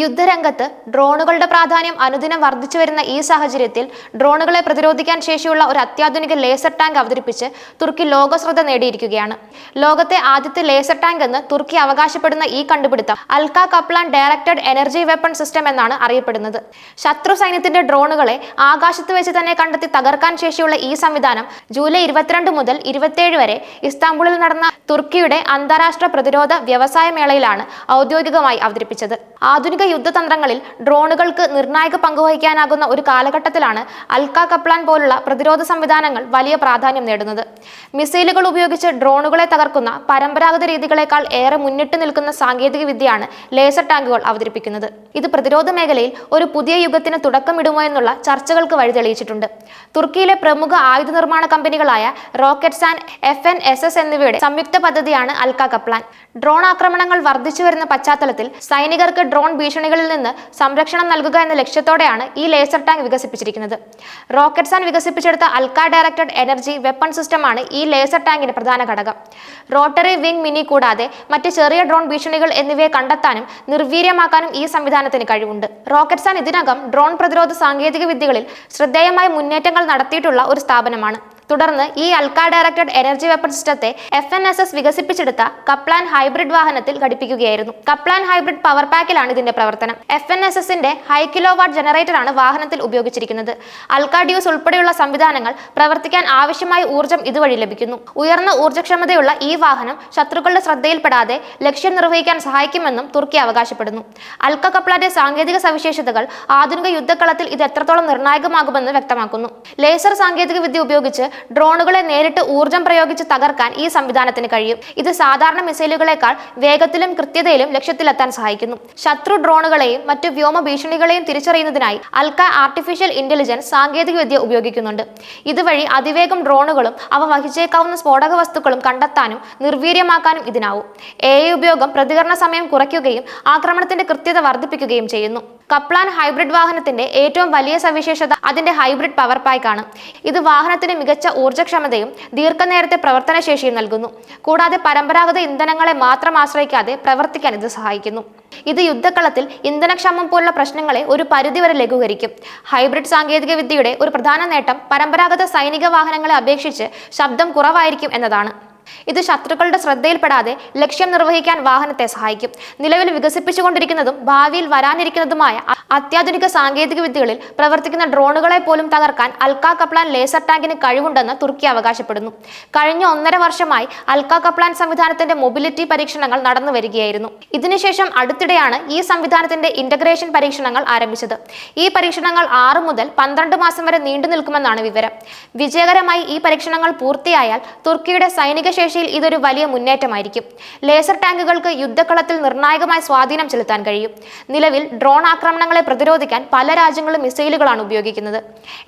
യുദ്ധരംഗത്ത് ഡ്രോണുകളുടെ പ്രാധാന്യം അനുദിനം വർദ്ധിച്ചു വരുന്ന ഈ സാഹചര്യത്തിൽ ഡ്രോണുകളെ പ്രതിരോധിക്കാൻ ശേഷിയുള്ള ഒരു അത്യാധുനിക ലേസർ ടാങ്ക് അവതരിപ്പിച്ച് തുർക്കി ലോകശ്രദ്ധ നേടിയിരിക്കുകയാണ്. ലോകത്തെ ആദ്യത്തെ ലേസർ ടാങ്ക് എന്ന് തുർക്കി അവകാശപ്പെടുന്ന ഈ കണ്ടുപിടുത്തം Alka Kaplan directed energy weapon system എന്നാണ് അറിയപ്പെടുന്നത്. ശത്രു സൈന്യത്തിന്റെ ഡ്രോണുകളെ ആകാശത്ത് വെച്ച് തന്നെ കണ്ടെത്തി തകർക്കാൻ ശേഷിയുള്ള ഈ സംവിധാനം ജൂലൈ ഇരുപത്തിരണ്ട് മുതൽ ഇരുപത്തിയേഴ് വരെ ഇസ്താംബുളിൽ നടന്ന തുർക്കിയുടെ അന്താരാഷ്ട്ര പ്രതിരോധ വ്യവസായ മേളയിലാണ് ഔദ്യോഗികമായി അവതരിപ്പിച്ചത്. ആധുനിക യുദ്ധതന്ത്രങ്ങളിൽ ഡ്രോണുകൾക്ക് നിർണായക പങ്കുവഹിക്കാനാകുന്ന ഒരു കാലഘട്ടത്തിലാണ് അൽക്ക കപ്ലാൻ പോലുള്ള പ്രതിരോധ സംവിധാനങ്ങൾ വലിയ പ്രാധാന്യം നേടുന്നത്. മിസൈലുകൾ ഉപയോഗിച്ച് ഡ്രോണുകളെ തകർക്കുന്ന പരമ്പരാഗത രീതികളെക്കാൾ ഏറെ മുന്നിട്ട് നിൽക്കുന്ന സാങ്കേതിക വിദ്യയാണ് ലേസർ ടാങ്കുകൾ അവതരിപ്പിക്കുന്നത്. ഇത് പ്രതിരോധ മേഖലയിൽ ഒരു പുതിയ യുഗത്തിന് തുടക്കമിടുമോ എന്നുള്ള ചർച്ചകൾക്ക് വഴിതെളിയിച്ചിട്ടുണ്ട്. തുർക്കിയിലെ പ്രമുഖ ആയുധ നിർമ്മാണ കമ്പനികളായ rockets and F N S S എന്നിവയുടെ സംയുക്ത പദ്ധതിയാണ് അൽക്ക കപ്ലാൻ. ഡ്രോൺ ആക്രമണങ്ങൾ വർദ്ധിച്ചു വരുന്ന പശ്ചാത്തലത്തിൽ സൈനികർക്ക് ഡ്രോൺ ഭീഷണികളിൽ നിന്ന് സംരക്ഷണം നൽകുക എന്ന ലക്ഷ്യത്തോടെയാണ് ഈ ലേസർ ടാങ്ക് വികസിപ്പിച്ചിരിക്കുന്നത്. റോക്കറ്റ്സ് സാൻ വികസിപ്പിച്ചെടുത്ത അൽക്ക ഡയറക്റ്റഡ് എനർജി വെപ്പൺ സിസ്റ്റമാണ് ഈ ലേസർ ടാങ്കിന്റെ പ്രധാന ഘടകം. റോട്ടറി വിംഗ് മിനി കൂടാതെ മറ്റ് ചെറിയ ഡ്രോൺ ഭീഷണികൾ എന്നിവയെ കണ്ടെത്താനും നിർവീര്യമാക്കാനും ഈ സംവിധാനത്തിന് കഴിവുണ്ട്. റോക്കറ്റ്സ് സാൻ ഇതിനകം ഡ്രോൺ പ്രതിരോധ സാങ്കേതിക വിദ്യകളിൽ ശ്രദ്ധേയമായ മുന്നേറ്റങ്ങൾ നടത്തിയിട്ടുള്ള ഒരു സ്ഥാപനമാണ്. തുടർന്ന് ഈ അൽക്ക ഡയറക്റ്റഡ് എനർജി വെപ്പൺ സിസ്റ്റത്തെ എഫ് എൻ എസ് എസ് വികസിപ്പിച്ചെടുത്ത കപ്ലാൻ ഹൈബ്രിഡ് വാഹനത്തിൽ ഘടിപ്പിക്കുകയായിരുന്നു. കപ്ലാൻ ഹൈബ്രിഡ് പവർ പാക്കിലാണ് ഇതിന്റെ പ്രവർത്തനം. എഫ് എൻ എസ് എസിന്റെ ഹൈ കിലോ വാട്ട് ജനറേറ്ററാണ് വാഹനത്തിൽ ഉപയോഗിച്ചിരിക്കുന്നത്. അൽക്ക ഡ്യൂസ് ഉൾപ്പെടെയുള്ള സംവിധാനങ്ങൾ പ്രവർത്തിക്കാൻ ആവശ്യമായ ഊർജം ഇതുവഴി ലഭിക്കുന്നു. ഉയർന്ന ഊർജക്ഷമതയുള്ള ഈ വാഹനം ശത്രുക്കളുടെ ശ്രദ്ധയിൽപ്പെടാതെ ലക്ഷ്യം നിർവഹിക്കാൻ സഹായിക്കുമെന്നും തുർക്കി അവകാശപ്പെടുന്നു. അൽക്ക കപ്ലാന്റെ സാങ്കേതിക സവിശേഷതകൾ ആധുനിക യുദ്ധക്കളത്തിൽ ഇത് എത്രത്തോളം നിർണായകമാകുമെന്ന് വ്യക്തമാക്കുന്നു. ലേസർ സാങ്കേതിക വിദ്യ ഉപയോഗിച്ച് ഡ്രോണുകളെ നേരിട്ട് ഊർജം പ്രയോഗിച്ച് തകർക്കാൻ ഈ സംവിധാനത്തിന് കഴിയും. ഇത് സാധാരണ മിസൈലുകളെക്കാൾ വേഗത്തിലും കൃത്യതയിലും ലക്ഷ്യത്തിലെത്താൻ സഹായിക്കുന്നു. ശത്രു ഡ്രോണുകളെയും മറ്റു വ്യോമ ഭീഷണികളെയും തിരിച്ചറിയുന്നതിനായി അൽക്ക ആർട്ടിഫിഷ്യൽ ഇന്റലിജൻസ് സാങ്കേതികവിദ്യ ഉപയോഗിക്കുന്നുണ്ട്. ഇതുവഴി അതിവേഗം ഡ്രോണുകളും അവ വഹിച്ചേക്കാവുന്ന സ്ഫോടക വസ്തുക്കളും കണ്ടെത്താനും നിർവീര്യമാക്കാനും ഇതിനാവും. എ ഉപയോഗം പ്രതികരണ സമയം കുറയ്ക്കുകയും ആക്രമണത്തിന്റെ കൃത്യത വർദ്ധിപ്പിക്കുകയും ചെയ്യുന്നു. കപ്ലാൻ ഹൈബ്രിഡ് വാഹനത്തിന്റെ ഏറ്റവും വലിയ സവിശേഷത അതിന്റെ ഹൈബ്രിഡ് പവർ പാക്ക് ആണ് ഇത് വാഹനത്തിന് മികച്ച ഊർജക്ഷമതയും ദീർഘനേരത്തെ പ്രവർത്തനശേഷിയും നൽകുന്നു. കൂടാതെ പരമ്പരാഗത ഇന്ധനങ്ങളെ മാത്രം ആശ്രയിക്കാതെ പ്രവർത്തിക്കാൻ ഇത് സഹായിക്കുന്നു. ഇത് യുദ്ധക്കളത്തിൽ ഇന്ധനക്ഷമം പോലുള്ള പ്രശ്നങ്ങളെ ഒരു പരിധിവരെ ലഘൂകരിക്കും. ഹൈബ്രിഡ് സാങ്കേതിക വിദ്യയുടെ ഒരു പ്രധാന നേട്ടം പരമ്പരാഗത സൈനിക വാഹനങ്ങളെ അപേക്ഷിച്ച് ശബ്ദം കുറവായിരിക്കും എന്നതാണ്. ഇത് ശത്രുക്കളുടെ ശ്രദ്ധയിൽപ്പെടാതെ ലക്ഷ്യം നിർവഹിക്കാൻ വാഹനത്തെ സഹായിക്കും. നിലവിൽ വികസിപ്പിച്ചുകൊണ്ടിരിക്കുന്നതും ഭാവിയിൽ വരാനിരിക്കുന്നതുമായ അത്യാധുനിക സാങ്കേതിക വിദ്യകളിൽ പ്രവർത്തിക്കുന്ന ഡ്രോണുകളെ പോലും തകർക്കാൻ അൽക്ക കപ്ലാൻ ലേസർ ടാങ്കിന് കഴിവുണ്ടെന്ന് തുർക്കി അവകാശപ്പെടുന്നു. കഴിഞ്ഞ ഒന്നര വർഷമായി അൽക്ക കപ്ലാൻ സംവിധാനത്തിന്റെ മൊബിലിറ്റി പരീക്ഷണങ്ങൾ നടന്നു വരികയായിരുന്നു. ഇതിനുശേഷം അടുത്തിടെയാണ് ഈ സംവിധാനത്തിന്റെ ഇന്റഗ്രേഷൻ പരീക്ഷണങ്ങൾ ആരംഭിച്ചത്. ഈ പരീക്ഷണങ്ങൾ ആറു മുതൽ പന്ത്രണ്ട് മാസം വരെ നീണ്ടു നിൽക്കുമെന്നാണ് വിവരം. വിജയകരമായി ഈ പരീക്ഷണങ്ങൾ പൂർത്തിയായാൽ തുർക്കിയുടെ സൈനിക ശേഷിയിൽ ഇതൊരു വലിയ മുന്നേറ്റമായിരിക്കും. ലേസർ ടാങ്കുകൾക്ക് യുദ്ധക്കളത്തിൽ നിർണായകമായ സ്വാധീനം ചെലുത്താൻ കഴിയും. നിലവിൽ ഡ്രോൺ ആക്രമണങ്ങളെ പ്രതിരോധിക്കാൻ പല രാജ്യങ്ങളും മിസൈലുകളാണ് ഉപയോഗിക്കുന്നത്.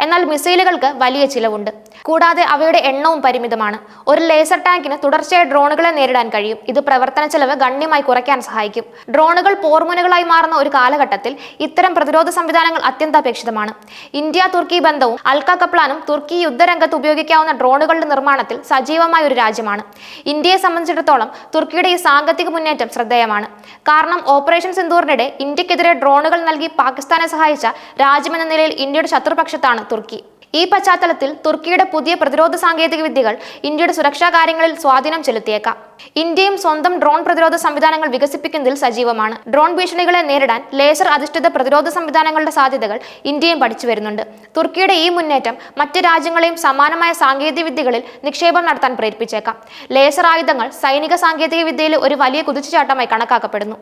എന്നാൽ മിസൈലുകൾക്ക് വലിയ ചിലവുണ്ട്. കൂടാതെ അവയുടെ എണ്ണവും പരിമിതമാണ്. ഒരു ലേസർ ടാങ്കിന് തുടർച്ചയായ ഡ്രോണുകളെ നേരിടാൻ കഴിയും. ഇത് പ്രവർത്തന ചെലവ് ഗണ്യമായി കുറയ്ക്കാൻ സഹായിക്കും. ഡ്രോണുകൾ പോർമുനകളായി മാറുന്ന ഒരു കാലഘട്ടത്തിൽ ഇത്തരം പ്രതിരോധ സംവിധാനങ്ങൾ അത്യന്താപേക്ഷിതമാണ്. ഇന്ത്യ തുർക്കി ബന്ധവും അൽക്ക കപ്ലാനും തുർക്കി യുദ്ധരംഗത്ത് ഉപയോഗിക്കാവുന്ന ഡ്രോണുകളുടെ നിർമ്മാണത്തിൽ സജീവമായ ഒരു രാജ്യമാണ്. ഇന്ത്യയെ സംബന്ധിച്ചിടത്തോളം തുർക്കിയുടെ ഈ സാങ്കേതിക മുന്നേറ്റം ശ്രദ്ധേയമാണ്. കാരണം ഓപ്പറേഷൻ സിന്ദൂറിനിടെ ഇന്ത്യക്കെതിരെ ഡ്രോണുകൾ നൽകി പാകിസ്ഥാനെ സഹായിച്ച രാജ്യമെന്ന നിലയിൽ ഇന്ത്യയുടെ ശത്രുപക്ഷത്താണ് തുർക്കി. ഈ പശ്ചാത്തലത്തിൽ തുർക്കിയുടെ പുതിയ പ്രതിരോധ സാങ്കേതിക വിദ്യകൾ ഇന്ത്യയുടെ സുരക്ഷാ കാര്യങ്ങളിൽ സ്വാധീനം ചെലുത്തിയേക്കാം. ഇന്ത്യയും സ്വന്തം ഡ്രോൺ പ്രതിരോധ സംവിധാനങ്ങൾ വികസിപ്പിക്കുന്നതിൽ സജീവമാണ്. ഡ്രോൺ ഭീഷണികളെ നേരിടാൻ ലേസർ അധിഷ്ഠിത പ്രതിരോധ സംവിധാനങ്ങളുടെ സാധ്യതകൾ ഇന്ത്യയും പഠിച്ചു വരുന്നുണ്ട്. തുർക്കിയുടെ ഈ മുന്നേറ്റം മറ്റ് രാജ്യങ്ങളെയും സമാനമായ സാങ്കേതിക വിദ്യകളിൽ നിക്ഷേപം നടത്താൻ പ്രേരിപ്പിച്ചേക്കാം. ലേസർ ആയുധങ്ങൾ സൈനിക സാങ്കേതിക വിദ്യയിൽ ഒരു വലിയ കുതിച്ചുചാട്ടമായി കണക്കാക്കപ്പെടുന്നു.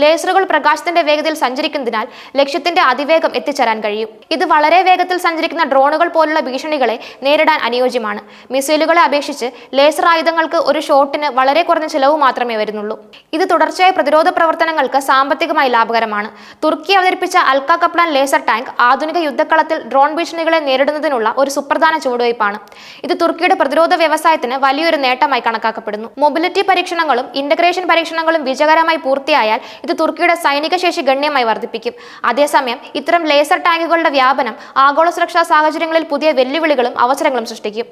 ലേസറുകൾ പ്രകാശത്തിന്റെ വേഗതയിൽ സഞ്ചരിക്കുന്നതിനാൽ ലക്ഷ്യത്തിന്റെ അതിവേഗം എത്തിച്ചേരാൻ കഴിയും. ഇത് വളരെ വേഗത്തിൽ സഞ്ചരിക്കുന്ന ഡ്രോണുകൾ പോലുള്ള ഭീഷണികളെ നേരിടാൻ അനുയോജ്യമാണ്. മിസൈലുകളെ അപേക്ഷിച്ച് ലേസർ ആയുധങ്ങൾക്ക് ഒരു ഷോട്ടിന് കുറഞ്ഞ ചിലവ് മാത്രമേ വരുന്നുള്ളൂ. ഇത് തുടർച്ചയായ പ്രതിരോധ പ്രവർത്തനങ്ങൾക്ക് സാമ്പത്തികമായി ലാഭകരമാണ്. തുർക്കി അവതരിപ്പിച്ച അൽക്ക കപ്ലാൻ ലേസർ ടാങ്ക് ആധുനിക യുദ്ധക്കളത്തിൽ ഡ്രോൺ ഭീഷണികളെ നേരിടുന്നതിനുള്ള ഒരു സുപ്രധാന ചുവടുവയ്പ്പാണ് ഇത് തുർക്കിയുടെ പ്രതിരോധ വ്യവസായത്തിന് വലിയൊരു നേട്ടമായി കണക്കാക്കപ്പെടുന്നു. മൊബിലിറ്റി പരീക്ഷണങ്ങളും ഇന്റഗ്രേഷൻ പരീക്ഷണങ്ങളും വിജയകരമായി പൂർത്തിയായാൽ ഇത് തുർക്കിയുടെ സൈനിക ശേഷി ഗണ്യമായി വർദ്ധിപ്പിക്കും. അതേസമയം ഇത്തരം ലേസർ ടാങ്കുകളുടെ വ്യാപനം ആഗോള സുരക്ഷാ സാഹചര്യങ്ങളിൽ പുതിയ വെല്ലുവിളികളും അവസരങ്ങളും സൃഷ്ടിക്കും.